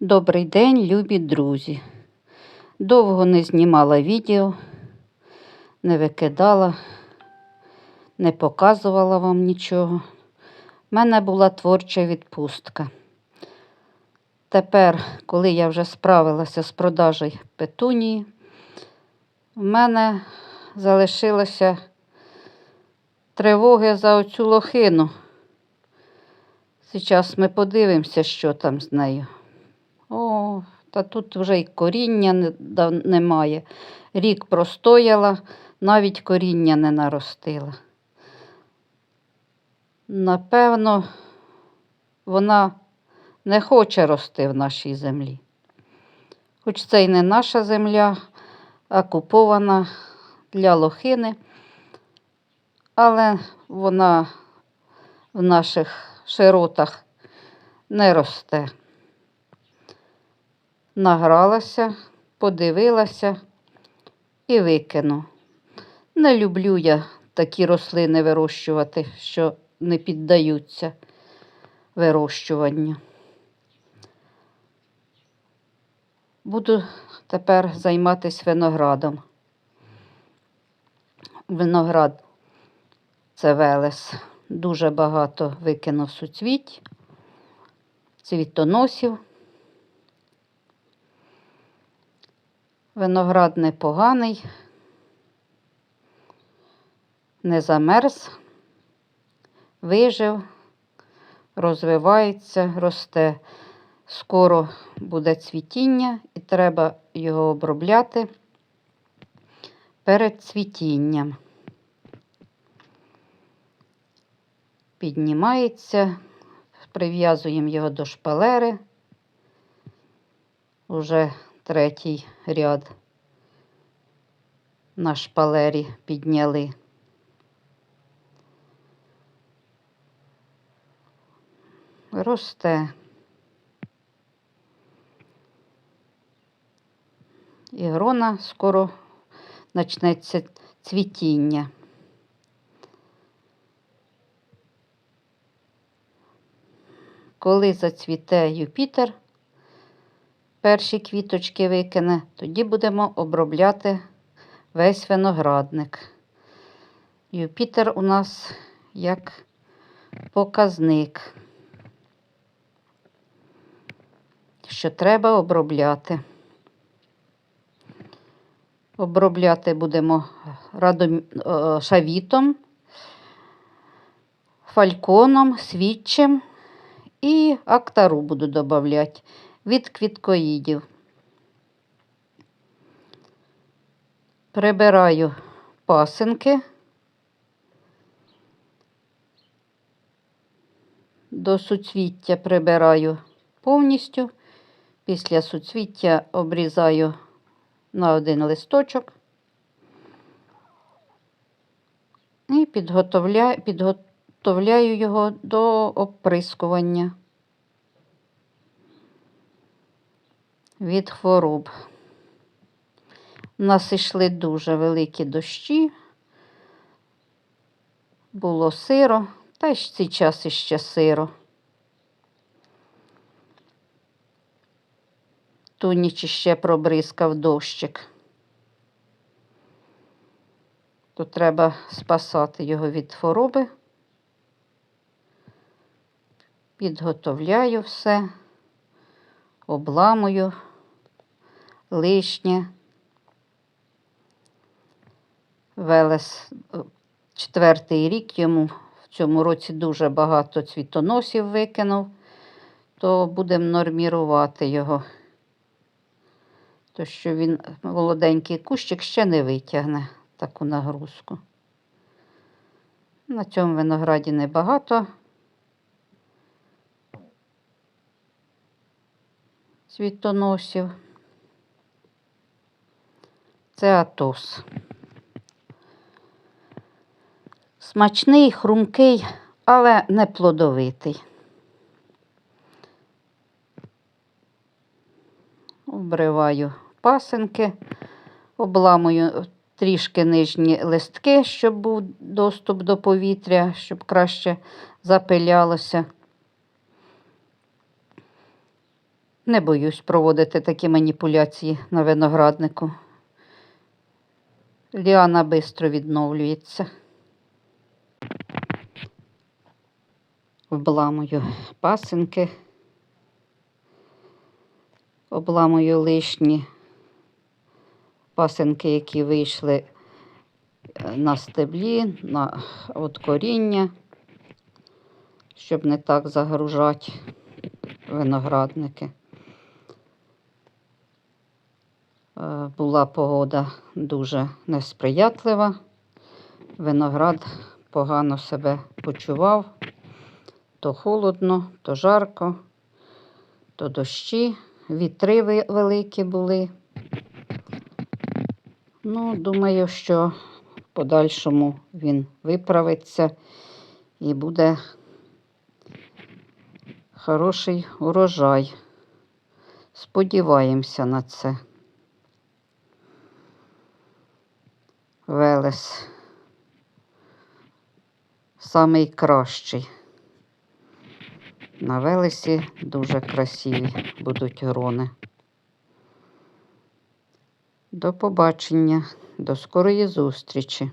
Добрий день, любі друзі. Довго не знімала відео, не викидала, не показувала вам нічого. У мене була творча відпустка. Тепер, коли я вже справилася з продажею петунії, в мене залишилося тривоги за оцю лохину. Зараз ми подивимося, що там з нею. О, та тут вже й коріння немає. Рік простояла, навіть коріння не наростила. Напевно, вона не хоче рости в нашій землі. Хоч це й не наша земля, а купована для лохини, але вона в наших широтах не росте награлася, подивилася і викину. Не люблю я такі рослини вирощувати, що не піддаються вирощуванню. Буду тепер займатися виноградом. Виноград це велес. Дуже багато викинув суцвіть, цвітоносів. Виноград непоганий, не замерз, вижив, розвивається, росте. Скоро буде цвітіння і треба його обробляти перед цвітінням. Піднімається, прив'язуємо його до шпалери. Уже третій ряд на шпалері підняли. Росте. І грона скоро почнеться цвітіння. Коли зацвіте Юпітер, перші квіточки викине, тоді будемо обробляти весь виноградник. Юпітер у нас як показник, що треба обробляти. Обробляти будемо радом, е, шавітом, фальконом, свідчим і актару буду додавати від квіткоїдів. Прибираю пасинки. До суцвіття прибираю повністю. Після суцвіття обрізаю на один листочок і підготовляю, його до оприскування від хвороб. У нас йшли дуже великі дощі, було сиро, та й в цей час іще сиро. Ту ніч ще пробризкав дощик. То треба спасати його від хвороби. Підготовляю все, обламую лишнє. Велес е, четвертий рік йому в цьому році дуже багато цвітоносів викинув, то будемо нормірувати його. То що він молоденький кущик ще не витягне таку нагрузку. На цьому винограді небагато. Цвітоносів. Це атос. Смачний, хрумкий, але не плодовитий. Обриваю пасинки, обламую трішки нижні листки, щоб був доступ до повітря, щоб краще запилялося. Не боюсь проводити такі маніпуляції на винограднику. Ліана швидко відновлюється. Обламую пасинки, обламую лишні пасинки, які вийшли е, на стеблі, на от коріння, щоб не так загружати виноградники. Була погода дуже несприятлива. Виноград погано себе почував. То холодно, то жарко, то дощі, вітри великі були. Ну, думаю, що в подальшому він виправиться і буде хороший урожай. Сподіваємося на це. Велес самий кращий. На Велесі дуже красиві будуть грони. До побачення, до скорої зустрічі.